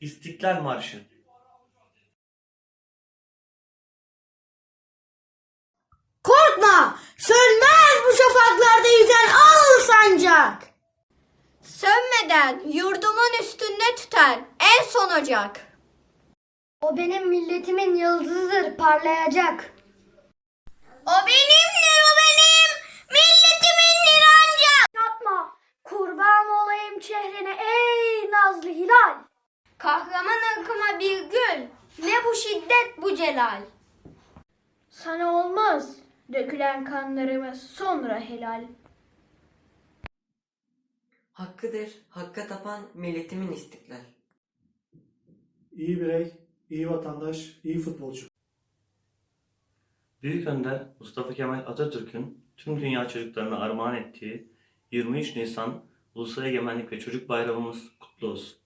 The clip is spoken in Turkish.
İstiklal Marşı. Korkma! Sönmez bu şafaklarda yüzen al sancak! Sönmeden yurdumun üstünde tüten en son ocak. O benim milletimin yıldızıdır parlayacak. O benimdir bu şiddet bu celal. Sana olmaz dökülen kanlarımız sonra helal. Hakkıdır, hakka tapan milletimin istiklal. İyi birey, iyi vatandaş, iyi futbolcu. Büyük Önder Mustafa Kemal Atatürk'ün tüm dünya çocuklarına armağan ettiği 23 Nisan Ulusal Egemenlik ve Çocuk Bayramımız kutlu olsun.